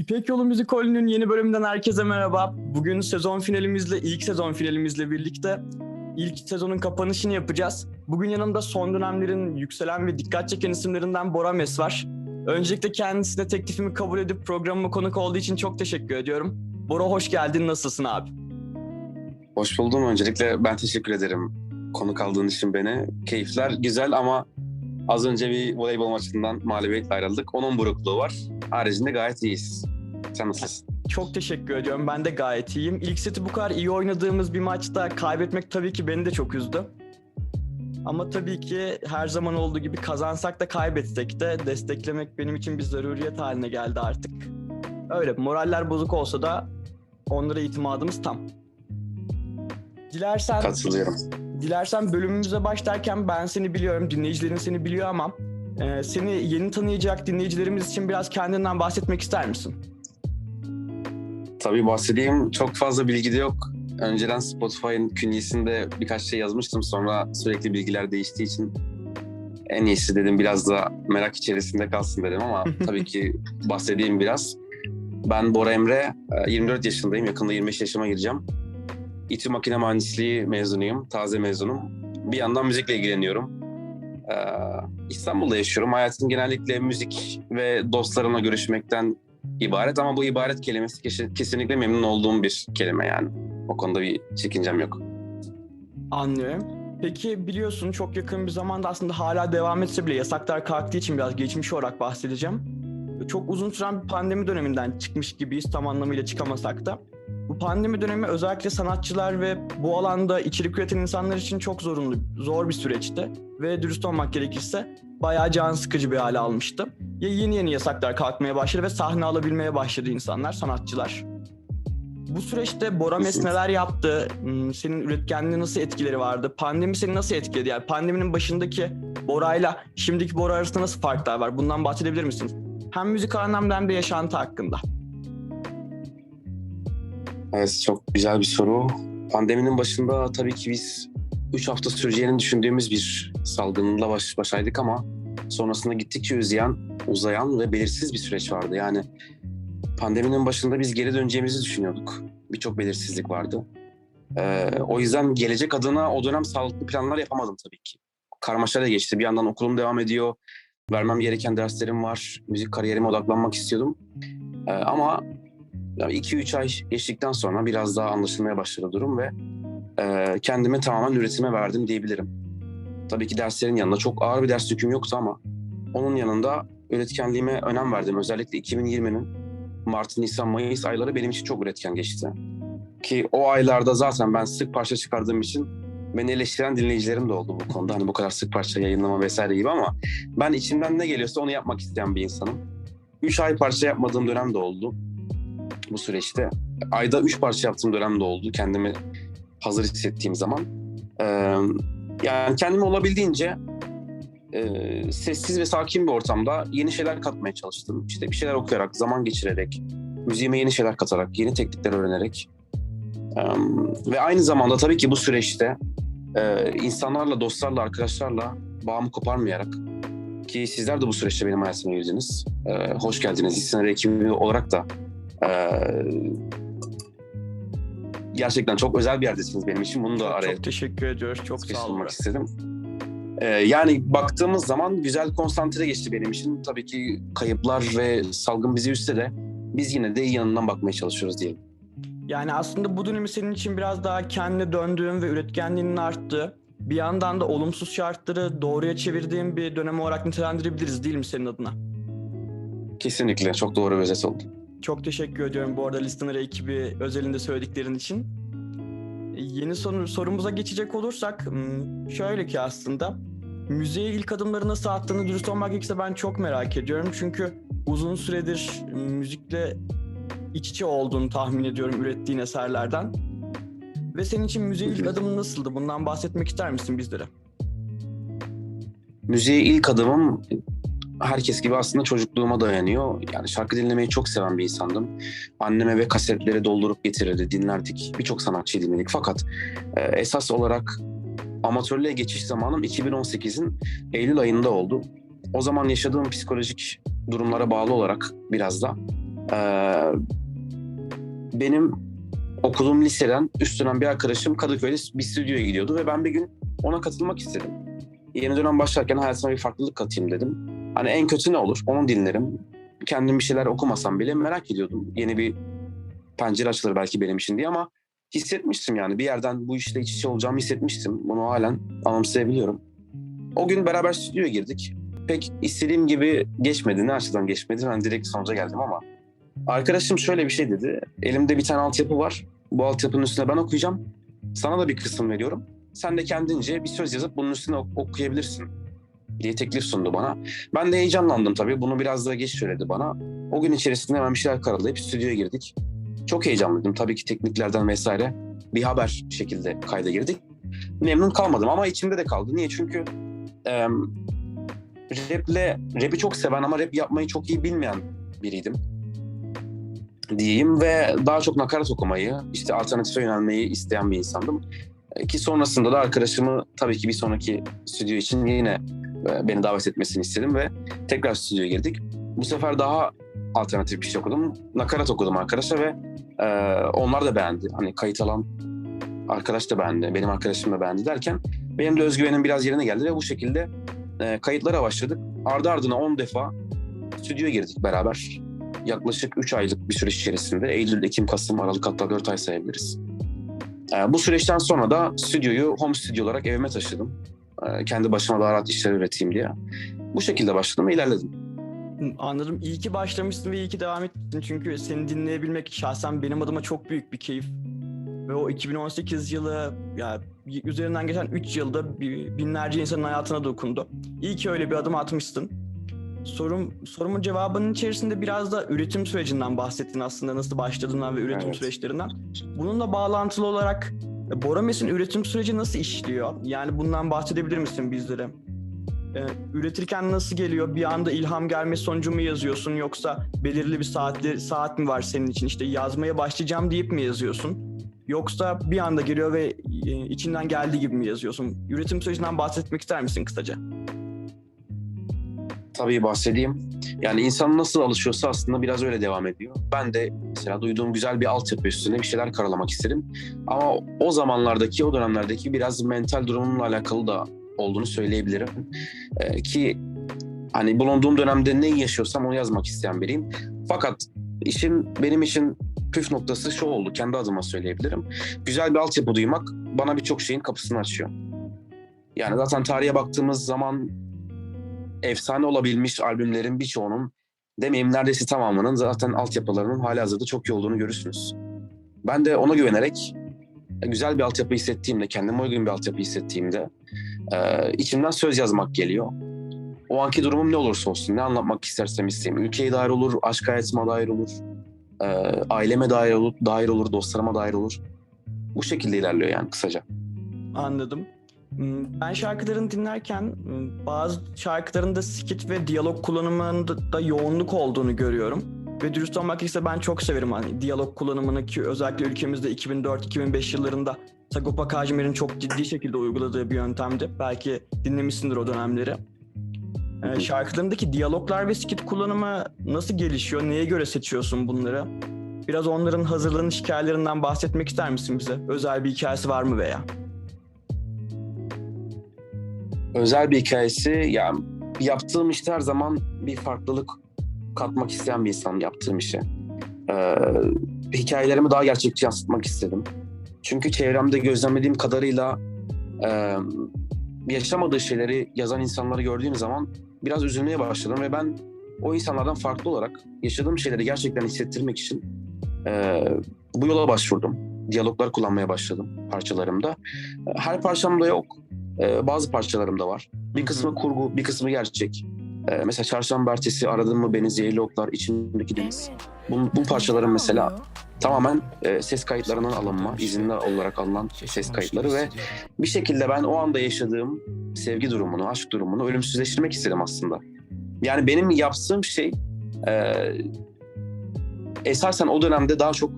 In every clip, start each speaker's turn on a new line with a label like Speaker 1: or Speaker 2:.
Speaker 1: İpek Yolu Müzikolü'nün yeni bölümünden herkese merhaba. Bugün sezon finalimizle, ilk sezon finalimizle birlikte ilk sezonun kapanışını yapacağız. Bugün yanımda son dönemlerin yükselen ve dikkat çeken isimlerinden Bora Mes var. Öncelikle kendisine teklifimi kabul edip programıma konuk olduğu için çok teşekkür ediyorum. Bora hoş geldin, nasılsın abi?
Speaker 2: Hoş buldum. Öncelikle ben teşekkür ederim konuk aldığın için beni. Keyifler güzel ama az önce bir voleybol maçından mağlubiyetle ayrıldık. Onun burukluğu var. Haricinde gayet iyiyiz. Sen nasılsın?
Speaker 1: Çok teşekkür ediyorum. Ben de gayet iyiyim. İlk seti bu kadar iyi oynadığımız bir maçta kaybetmek tabii ki beni de çok üzdü. Ama tabii ki her zaman olduğu gibi kazansak da kaybetsek de desteklemek benim için bir zaruriyet haline geldi artık. Öyle moraller bozuk olsa da onlara itimadımız tam. Dilersen,
Speaker 2: Katılıyorum.
Speaker 1: dilersen bölümümüze başlarken ben seni biliyorum, dinleyicilerin seni biliyor ama e, seni yeni tanıyacak dinleyicilerimiz için biraz kendinden bahsetmek ister misin?
Speaker 2: Tabii bahsedeyim. Çok fazla bilgi de yok. Önceden Spotify'ın künyesinde birkaç şey yazmıştım. Sonra sürekli bilgiler değiştiği için en iyisi dedim biraz da merak içerisinde kalsın dedim ama tabii ki bahsedeyim biraz. Ben Bora Emre, e, 24 yaşındayım. Yakında 25 yaşıma gireceğim. İTÜ Makine Mühendisliği mezunuyum. Taze mezunum. Bir yandan müzikle ilgileniyorum. Ee, İstanbul'da yaşıyorum. Hayatım genellikle müzik ve dostlarımla görüşmekten ibaret ama bu ibaret kelimesi kesin- kesinlikle memnun olduğum bir kelime yani. O konuda bir çekincem yok.
Speaker 1: Anlıyorum. Peki biliyorsun çok yakın bir zamanda aslında hala devam etse bile yasaklar kalktığı için biraz geçmiş olarak bahsedeceğim. Çok uzun süren bir pandemi döneminden çıkmış gibiyiz tam anlamıyla çıkamasak da. Bu pandemi dönemi özellikle sanatçılar ve bu alanda içerik üreten insanlar için çok zorunlu, zor bir süreçti. Ve dürüst olmak gerekirse bayağı can sıkıcı bir hale almıştı. Ya yeni yeni yasaklar kalkmaya başladı ve sahne alabilmeye başladı insanlar, sanatçılar. Bu süreçte Bora Mes neler yaptı? Hmm, Senin üretkenliğine nasıl etkileri vardı? Pandemi seni nasıl etkiledi? Yani pandeminin başındaki Bora'yla şimdiki Bora arasında nasıl farklar var? Bundan bahsedebilir misin? Hem müzik anlamda hem de yaşantı hakkında.
Speaker 2: Evet çok güzel bir soru. Pandeminin başında tabii ki biz 3 hafta süreceğini düşündüğümüz bir salgınla baş başaydık ama sonrasında gittikçe uzayan, uzayan ve belirsiz bir süreç vardı. Yani pandeminin başında biz geri döneceğimizi düşünüyorduk. Birçok belirsizlik vardı. Ee, o yüzden gelecek adına o dönem sağlıklı planlar yapamadım tabii ki. Karmaşayla geçti. Bir yandan okulum devam ediyor. Vermem gereken derslerim var. Müzik kariyerime odaklanmak istiyordum. Ee, ama 2-3 ay geçtikten sonra biraz daha anlaşılmaya başladı durum ve e, kendimi tamamen üretime verdim diyebilirim. Tabii ki derslerin yanında çok ağır bir ders yüküm yoktu ama onun yanında üretkenliğime önem verdim. Özellikle 2020'nin Mart, Nisan, Mayıs ayları benim için çok üretken geçti. Ki o aylarda zaten ben sık parça çıkardığım için beni eleştiren dinleyicilerim de oldu bu konuda. Hani bu kadar sık parça yayınlama vesaire gibi ama ben içimden ne geliyorsa onu yapmak isteyen bir insanım. 3 ay parça yapmadığım dönem de oldu bu süreçte. Ayda 3 parça yaptığım dönem de oldu kendimi hazır hissettiğim zaman. Ee, yani kendimi olabildiğince e, sessiz ve sakin bir ortamda yeni şeyler katmaya çalıştım. İşte bir şeyler okuyarak, zaman geçirerek, müziğime yeni şeyler katarak, yeni teknikler öğrenerek. Ee, ve aynı zamanda tabii ki bu süreçte e, insanlarla, dostlarla, arkadaşlarla bağımı koparmayarak ki sizler de bu süreçte benim hayatıma girdiniz. Ee, hoş geldiniz. İstinler ekibi olarak da ee, gerçekten çok özel bir yerdesiniz benim için. Bunu da araya
Speaker 1: çok teşekkür ediyoruz. Çok sağ ol.
Speaker 2: sıkıştırmak
Speaker 1: Bora.
Speaker 2: istedim. Ee, yani baktığımız zaman güzel konsantre geçti benim için. Tabii ki kayıplar ve salgın bizi üstte de biz yine de iyi yanından bakmaya çalışıyoruz diyelim.
Speaker 1: Yani aslında bu dönemi senin için biraz daha kendine döndüğün ve üretkenliğinin arttığı, bir yandan da olumsuz şartları doğruya çevirdiğin bir dönem olarak nitelendirebiliriz değil mi senin adına?
Speaker 2: Kesinlikle çok doğru bir özet oldu.
Speaker 1: Çok teşekkür ediyorum bu arada Listener ekibi özelinde söylediklerin için. Yeni soru, sorumuza geçecek olursak hmm, şöyle ki aslında müziğe ilk adımları nasıl attığını dürüst olmak gerekirse ben çok merak ediyorum. Çünkü uzun süredir müzikle iç içe olduğunu tahmin ediyorum ürettiğin eserlerden. Ve senin için müziğe ilk adımın nasıldı? Bundan bahsetmek ister misin bizlere?
Speaker 2: Müziğe ilk adımım herkes gibi aslında çocukluğuma dayanıyor. Yani şarkı dinlemeyi çok seven bir insandım. Anneme ve kasetleri doldurup getirirdi, dinlerdik. Birçok sanatçıyı dinledik. Fakat e, esas olarak amatörlüğe geçiş zamanım 2018'in Eylül ayında oldu. O zaman yaşadığım psikolojik durumlara bağlı olarak biraz da e, benim okuduğum liseden üst dönem bir arkadaşım Kadıköy'de bir stüdyoya gidiyordu ve ben bir gün ona katılmak istedim. Yeni dönem başlarken hayatıma bir farklılık katayım dedim. Hani en kötü ne olur? Onu dinlerim. Kendim bir şeyler okumasam bile merak ediyordum. Yeni bir pencere açılır belki benim için diye ama hissetmiştim yani. Bir yerden bu işle iç içe olacağımı hissetmiştim. Bunu halen anımsayabiliyorum. O gün beraber stüdyoya girdik. Pek istediğim gibi geçmedi. Ne açıdan geçmedi? Ben direkt sonuca geldim ama arkadaşım şöyle bir şey dedi. Elimde bir tane altyapı var. Bu altyapının üstüne ben okuyacağım. Sana da bir kısım veriyorum. Sen de kendince bir söz yazıp bunun üstüne ok- okuyabilirsin diye teklif sundu bana. Ben de heyecanlandım tabii. Bunu biraz da geç söyledi bana. O gün içerisinde hemen bir şeyler karalayıp stüdyoya girdik. Çok heyecanlıydım. Tabii ki tekniklerden vesaire bir haber şekilde kayda girdik. Memnun kalmadım ama içimde de kaldı. Niye? Çünkü e, raple, rap'i çok seven ama rap yapmayı çok iyi bilmeyen biriydim diyeyim ve daha çok nakarat okumayı, işte alternatife yönelmeyi isteyen bir insandım. E, Ki sonrasında da arkadaşımı tabii ki bir sonraki stüdyo için yine beni davet etmesini istedim ve tekrar stüdyoya girdik. Bu sefer daha alternatif bir şey okudum. Nakarat okudum arkadaşa ve e, onlar da beğendi. Hani kayıt alan arkadaş da beğendi, benim arkadaşım da beğendi derken benim de özgüvenim biraz yerine geldi ve bu şekilde e, kayıtlara başladık. Ardı ardına 10 defa stüdyoya girdik beraber. Yaklaşık 3 aylık bir süreç içerisinde Eylül, Ekim, Kasım, Aralık hatta 4 ay sayabiliriz. E, bu süreçten sonra da stüdyoyu home stüdyo olarak evime taşıdım. E, kendi başıma daha rahat işler üreteyim diye. Bu şekilde başladım ve ilerledim.
Speaker 1: Anladım. İyi ki başlamışsın ve iyi ki devam ettin. Çünkü seni dinleyebilmek şahsen benim adıma çok büyük bir keyif. Ve o 2018 yılı ya üzerinden geçen 3 yılda bi- binlerce insanın hayatına dokundu. İyi ki öyle bir adım atmışsın. Sorum sorumun cevabının içerisinde biraz da üretim sürecinden bahsettin aslında nasıl başladığından ve üretim
Speaker 2: Evet.
Speaker 1: süreçlerinden. Bununla bağlantılı olarak Borames'in üretim süreci nasıl işliyor? Yani bundan bahsedebilir misin bizlere? Ee, üretirken nasıl geliyor? Bir anda ilham gelmesi sonucu mu yazıyorsun yoksa belirli bir saatli saat mi var senin için? İşte yazmaya başlayacağım deyip mi yazıyorsun? Yoksa bir anda geliyor ve e, içinden geldiği gibi mi yazıyorsun? Üretim sürecinden bahsetmek ister misin kısaca?
Speaker 2: Tabii bahsedeyim. Yani insan nasıl alışıyorsa aslında biraz öyle devam ediyor. Ben de mesela duyduğum güzel bir altyapı üstüne bir şeyler karalamak isterim. Ama o zamanlardaki, o dönemlerdeki biraz mental durumumla alakalı da olduğunu söyleyebilirim. Ee, ki hani bulunduğum dönemde neyi yaşıyorsam onu yazmak isteyen biriyim. Fakat işin benim için püf noktası şu oldu. Kendi adıma söyleyebilirim. Güzel bir altyapı duymak bana birçok şeyin kapısını açıyor. Yani zaten tarihe baktığımız zaman efsane olabilmiş albümlerin birçoğunun demeyeyim neredeyse tamamının zaten altyapılarının hali hazırda çok iyi olduğunu görürsünüz. Ben de ona güvenerek e, güzel bir altyapı hissettiğimde, kendime uygun bir altyapı hissettiğimde e, içimden söz yazmak geliyor. O anki durumum ne olursa olsun, ne anlatmak istersem isteyeyim. Ülkeye dair olur, aşk hayatıma dair olur, e, aileme dair olur, dair olur, dostlarıma dair olur. Bu şekilde ilerliyor yani kısaca.
Speaker 1: Anladım. Hmm, Ben şarkılarını dinlerken hmm, bazı şarkılarında skit ve diyalog kullanımında da yoğunluk olduğunu görüyorum. Ve dürüst olmak gerekirse ben çok severim hani diyalog kullanımını ki özellikle ülkemizde 2004-2005 yıllarında Sagopa Kajmer'in çok ciddi şekilde uyguladığı bir yöntemdi. Belki dinlemişsindir o dönemleri. Ee, şarkılarındaki diyaloglar ve skit kullanımı nasıl gelişiyor? Neye göre seçiyorsun bunları? Biraz onların hazırlanış hikayelerinden bahsetmek ister misin bize? Özel bir hikayesi var mı veya?
Speaker 2: Özel bir hikayesi ya yaptığım işte her zaman bir farklılık katmak isteyen bir insan yaptığım işe. Ee, hikayelerimi daha gerçekçi yansıtmak istedim. Çünkü çevremde gözlemlediğim kadarıyla e, yaşamadığı şeyleri yazan insanları gördüğüm zaman biraz üzülmeye başladım ve ben o insanlardan farklı olarak yaşadığım şeyleri gerçekten hissettirmek için e, bu yola başvurdum. Diyaloglar kullanmaya başladım parçalarımda. Her parçamda yok. Ee, bazı parçalarımda var. Bir kısmı kurgu, bir kısmı gerçek. Ee, mesela Çarşamba Ertesi Aradın mı beni zehirli oklar içimdeki deniz. Bu, bu parçaların mesela tamamen e, ses kayıtlarından alınma, izinli olarak alınan ses kayıtları ve bir şekilde ben o anda yaşadığım sevgi durumunu, aşk durumunu ölümsüzleştirmek istedim aslında. Yani benim yaptığım şey e, esasen o dönemde daha çok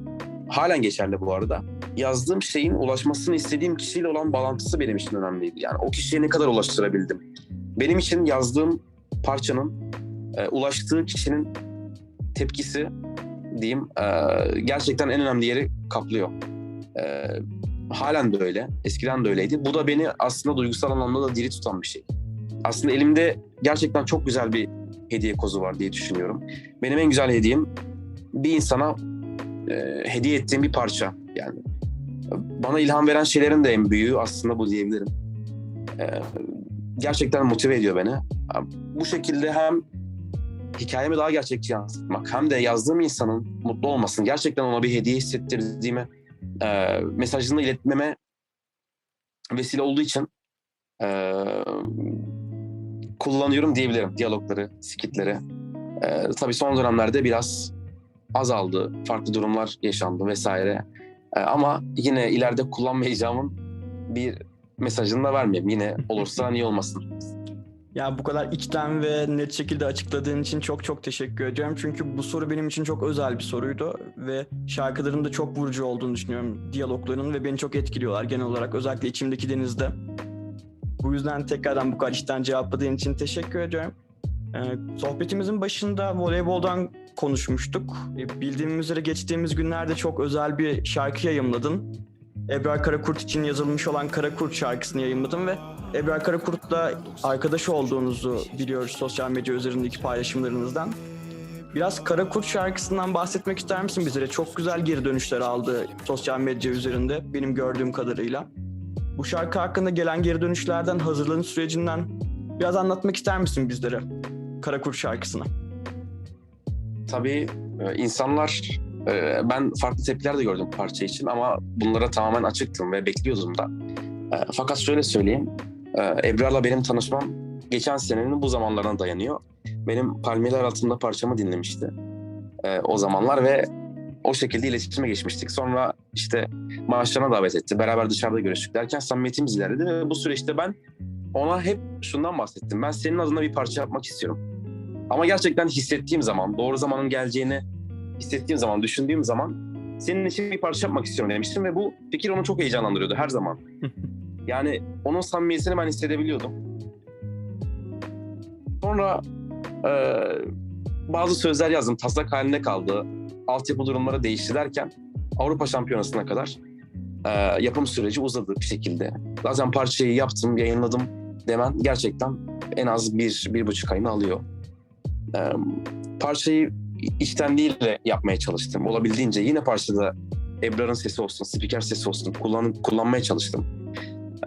Speaker 2: halen geçerli bu arada. Yazdığım şeyin ulaşmasını istediğim kişiyle olan bağlantısı benim için önemliydi. Yani o kişiye ne kadar ulaştırabildim. Benim için yazdığım parçanın e, ulaştığı kişinin tepkisi diyeyim e, gerçekten en önemli yeri kaplıyor. E, halen de öyle. Eskiden de öyleydi. Bu da beni aslında duygusal anlamda da diri tutan bir şey. Aslında elimde gerçekten çok güzel bir hediye kozu var diye düşünüyorum. Benim en güzel hediyem bir insana e, hediye ettiğim bir parça. Yani bana ilham veren şeylerin de en büyüğü aslında bu diyebilirim. E, gerçekten motive ediyor beni. Bu şekilde hem hikayemi daha gerçekçi yansıtmak hem de yazdığım insanın mutlu olmasını, gerçekten ona bir hediye hissettirdiğimi e, mesajını iletmeme vesile olduğu için e, kullanıyorum diyebilirim diyalogları, skitleri. E, tabii son dönemlerde biraz azaldı, farklı durumlar yaşandı vesaire. E, ama yine ileride kullanmayacağımın bir mesajını da vermeyeyim. Yine olursa niye olmasın.
Speaker 1: Ya bu kadar içten ve net şekilde açıkladığın için çok çok teşekkür ediyorum. Çünkü bu soru benim için çok özel bir soruydu ve şarkıların da çok vurucu olduğunu düşünüyorum diyalogların ve beni çok etkiliyorlar genel olarak özellikle içimdeki denizde. Bu yüzden tekrardan bu kadar içten cevapladığın için teşekkür ediyorum. Ee, sohbetimizin başında voleyboldan konuşmuştuk. Ee, bildiğim üzere geçtiğimiz günlerde çok özel bir şarkı yayımladın. Ebrar Karakurt için yazılmış olan Karakurt şarkısını yayınladım ve Ebrar Karakurt'la arkadaş olduğunuzu biliyoruz sosyal medya üzerindeki paylaşımlarınızdan. Biraz Karakurt şarkısından bahsetmek ister misin bizlere? Çok güzel geri dönüşler aldı sosyal medya üzerinde benim gördüğüm kadarıyla. Bu şarkı hakkında gelen geri dönüşlerden, hazırlanış sürecinden biraz anlatmak ister misin bizlere? Karakurt şarkısını.
Speaker 2: Tabii e, insanlar e, ben farklı tepkiler de gördüm parça için ama bunlara tamamen açıktım ve bekliyordum da. E, Fakat şöyle söyleyeyim. Ebrar'la benim tanışmam geçen senenin bu zamanlarına dayanıyor. Benim Palmiyeler altında parçamı dinlemişti o zamanlar ve o şekilde iletişime geçmiştik. Sonra işte maaşlarına davet etti. Beraber dışarıda görüştük derken samimiyetimiz ilerledi ve bu süreçte ben ona hep şundan bahsettim. Ben senin adına bir parça yapmak istiyorum. Ama gerçekten hissettiğim zaman, doğru zamanın geleceğini hissettiğim zaman, düşündüğüm zaman senin için bir parça yapmak istiyorum demiştim ve bu fikir onu çok heyecanlandırıyordu her zaman. Yani onun samimiyetini ben hissedebiliyordum. Sonra e, bazı sözler yazdım, taslak halinde kaldı. Altyapı durumları değişti derken Avrupa Şampiyonası'na kadar e, yapım süreci uzadı bir şekilde. Zaten parçayı yaptım, yayınladım demen gerçekten en az bir, bir buçuk ayını alıyor. E, parçayı içtenliğiyle yapmaya çalıştım. Olabildiğince yine parçada Ebrar'ın sesi olsun, spiker sesi olsun kullan, kullanmaya çalıştım.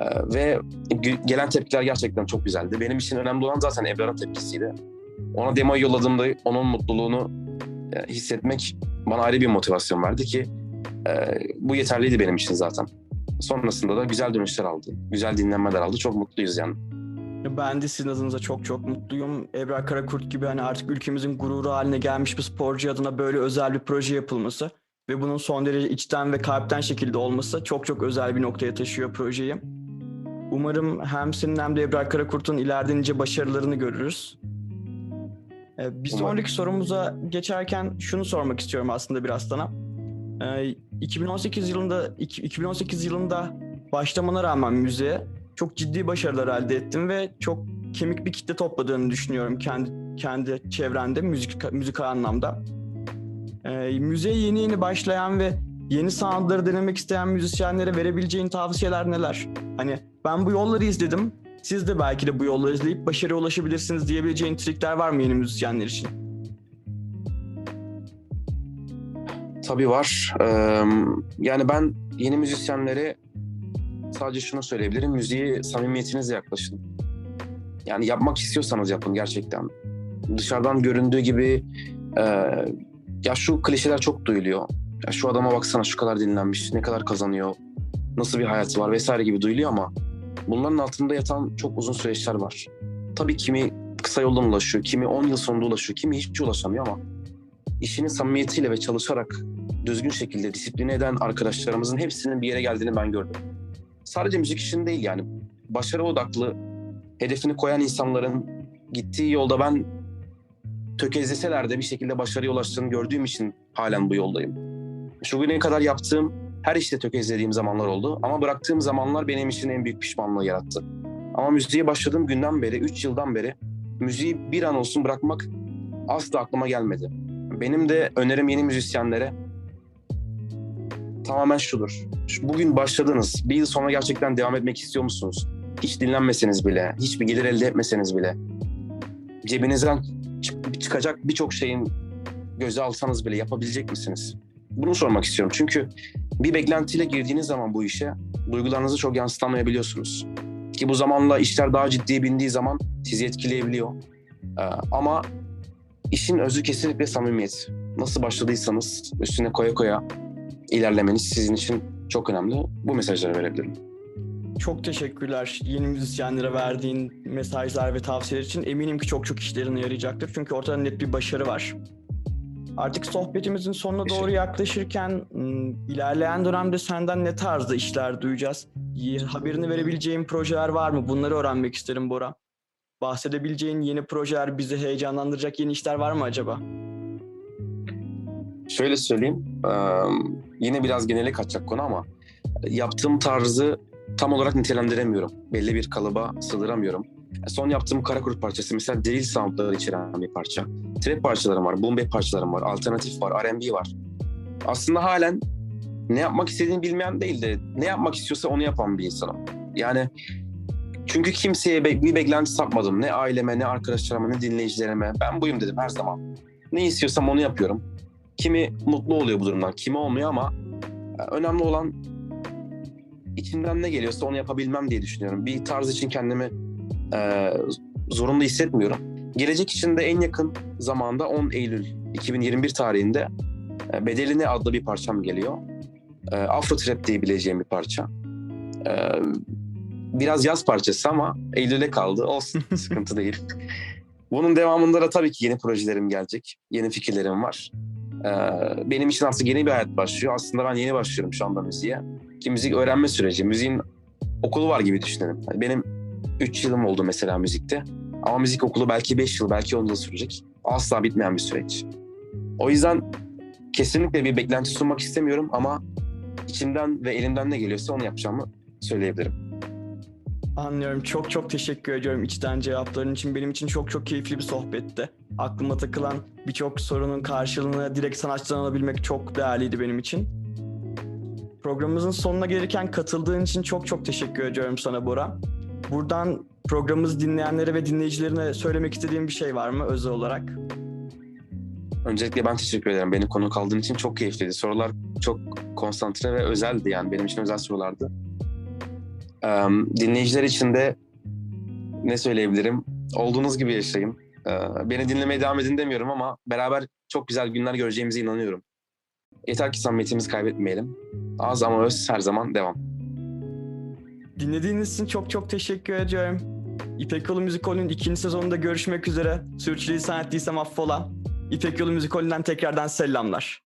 Speaker 2: Ee, ve gelen tepkiler gerçekten çok güzeldi. Benim için önemli olan zaten Ebrar'ın tepkisiydi. Ona demo yolladığımda onun mutluluğunu e, hissetmek bana ayrı bir motivasyon verdi ki e, bu yeterliydi benim için zaten. Sonrasında da güzel dönüşler aldı. Güzel dinlenmeler aldı. Çok mutluyuz yani.
Speaker 1: Ben de sizin adınıza çok çok mutluyum. Ebrar Karakurt gibi hani artık ülkemizin gururu haline gelmiş bir sporcu adına böyle özel bir proje yapılması ve bunun son derece içten ve kalpten şekilde olması çok çok özel bir noktaya taşıyor projeyi. Umarım hem senin hem de Ebrar Karakurt'un ileride nice başarılarını görürüz. Ee, Bir sonraki sorumuza geçerken şunu sormak istiyorum aslında biraz sana. Ee, 2018 yılında iki- 2018 yılında başlamana rağmen müziğe çok ciddi başarılar elde ettin ve çok kemik bir kitle topladığını düşünüyorum kendi kendi çevrende müzik müzik anlamda. Ee, müziğe yeni yeni başlayan ve yeni soundları denemek isteyen müzisyenlere verebileceğin tavsiyeler neler? Hani ben bu yolları izledim. Siz de belki de bu yolları izleyip başarıya ulaşabilirsiniz diyebileceğin trikler var mı yeni müzisyenler için?
Speaker 2: Tabii var. Ee, yani ben yeni müzisyenlere sadece şunu söyleyebilirim. Müziği samimiyetinizle yaklaşın. Yani yapmak istiyorsanız yapın gerçekten. Dışarıdan göründüğü gibi e, ya şu klişeler çok duyuluyor. Ya şu adama baksana şu kadar dinlenmiş, ne kadar kazanıyor, nasıl bir hayatı var vesaire gibi duyuluyor ama bunların altında yatan çok uzun süreçler var. Tabii kimi kısa yoldan ulaşıyor, kimi 10 yıl sonunda ulaşıyor, kimi hiç ulaşamıyor ama işinin samimiyetiyle ve çalışarak düzgün şekilde disipline eden arkadaşlarımızın hepsinin bir yere geldiğini ben gördüm. Sadece müzik işin değil yani başarı odaklı hedefini koyan insanların gittiği yolda ben tökezleseler de bir şekilde başarıya ulaştığını gördüğüm için halen bu yoldayım. Şu güne kadar yaptığım her işte tökezlediğim zamanlar oldu ama bıraktığım zamanlar benim için en büyük pişmanlığı yarattı. Ama müziğe başladığım günden beri, 3 yıldan beri müziği bir an olsun bırakmak asla aklıma gelmedi. Benim de önerim yeni müzisyenlere tamamen şudur. Şu- Bugün başladınız. Bir yıl sonra gerçekten devam etmek istiyor musunuz? Hiç dinlenmeseniz bile, hiçbir gelir elde etmeseniz bile, cebinizden çık- çıkacak birçok şeyin göze alsanız bile yapabilecek misiniz? Bunu sormak istiyorum. Çünkü bir beklentiyle girdiğiniz zaman bu işe duygularınızı çok yansıtamayabiliyorsunuz. Ki bu zamanla işler daha ciddiye bindiği zaman sizi etkileyebiliyor. Ee, ama işin özü kesinlikle samimiyet. Nasıl başladıysanız üstüne koya koya ilerlemeniz sizin için çok önemli. Bu mesajları verebilirim.
Speaker 1: Çok teşekkürler yeni müzisyenlere verdiğin mesajlar ve tavsiyeler için. Eminim ki çok çok işlerine yarayacaktır. Çünkü ortada net bir başarı var. Artık sohbetimizin sonuna doğru yaklaşırken ım, ilerleyen dönemde senden ne tarzda işler duyacağız? Haberini verebileceğin projeler var mı? Bunları öğrenmek isterim Bora. Bahsedebileceğin yeni projeler, bizi heyecanlandıracak yeni işler var mı acaba?
Speaker 2: Şöyle söyleyeyim, yine biraz genele kaçacak konu ama yaptığım tarzı tam olarak nitelendiremiyorum. Belli bir kalıba sığdıramıyorum. Son yaptığım kara kurt parçası mesela drill soundları içeren bir parça. Trap parçalarım var, boom bap parçalarım var, alternatif var, R&B var. Aslında halen ne yapmak istediğini bilmeyen değil de ne yapmak istiyorsa onu yapan bir insanım. Yani çünkü kimseye bir beklenti sapmadım. Ne aileme, ne arkadaşlarıma, ne dinleyicilerime. Ben buyum dedim her zaman. Ne istiyorsam onu yapıyorum. Kimi mutlu oluyor bu durumdan, kimi olmuyor ama e, önemli olan içimden ne geliyorsa onu yapabilmem diye düşünüyorum. Bir tarz için kendimi e, zorunda hissetmiyorum. Gelecek için de en yakın zamanda 10 Eylül 2021 tarihinde e, Bedeline adlı bir parçam geliyor. E, Afro Trap diyebileceğim bir parça. E, biraz yaz parçası ama Eylül'e kaldı. Olsun, sıkıntı değil. Bunun devamında da tabii ki yeni projelerim gelecek. Yeni fikirlerim var. Ee, benim için artık yeni bir hayat başlıyor. Aslında ben yeni başlıyorum şu anda müziğe. Ki müzik öğrenme süreci. Müziğin okulu var gibi düşünelim. Yani benim 3 yılım oldu mesela müzikte. Ama müzik okulu belki 5 yıl, belki 10 yıl sürecek. Asla bitmeyen bir süreç. O yüzden kesinlikle bir beklenti sunmak istemiyorum ama içimden ve elimden ne geliyorsa onu yapacağımı söyleyebilirim.
Speaker 1: Anlıyorum. Çok çok teşekkür ediyorum içten cevapların için. Benim için çok çok keyifli bir sohbetti. Aklıma takılan birçok sorunun karşılığını direkt sanatçıdan alabilmek çok değerliydi benim için. Programımızın sonuna gelirken katıldığın için çok çok teşekkür ediyorum sana Bora. Buradan programımızı dinleyenlere ve dinleyicilerine söylemek istediğim bir şey var mı özel olarak?
Speaker 2: Öncelikle ben teşekkür ederim. Beni konuk aldığın için çok keyifliydi. Sorular çok konsantre ve özeldi yani. Benim için özel sorulardı. Dinleyiciler için de ne söyleyebilirim? Olduğunuz gibi yaşayın. Beni dinlemeye devam edin demiyorum ama beraber çok güzel günler göreceğimize inanıyorum. Yeter ki samimiyetimizi kaybetmeyelim. Az ama öz her zaman devam.
Speaker 1: Dinlediğiniz için çok çok teşekkür ediyorum. İpek Yolu Müzikol'ün ikinci sezonunda görüşmek üzere. Sürçülisan ettiysem affola. İpek Yolu Müzikol'ünden tekrardan selamlar.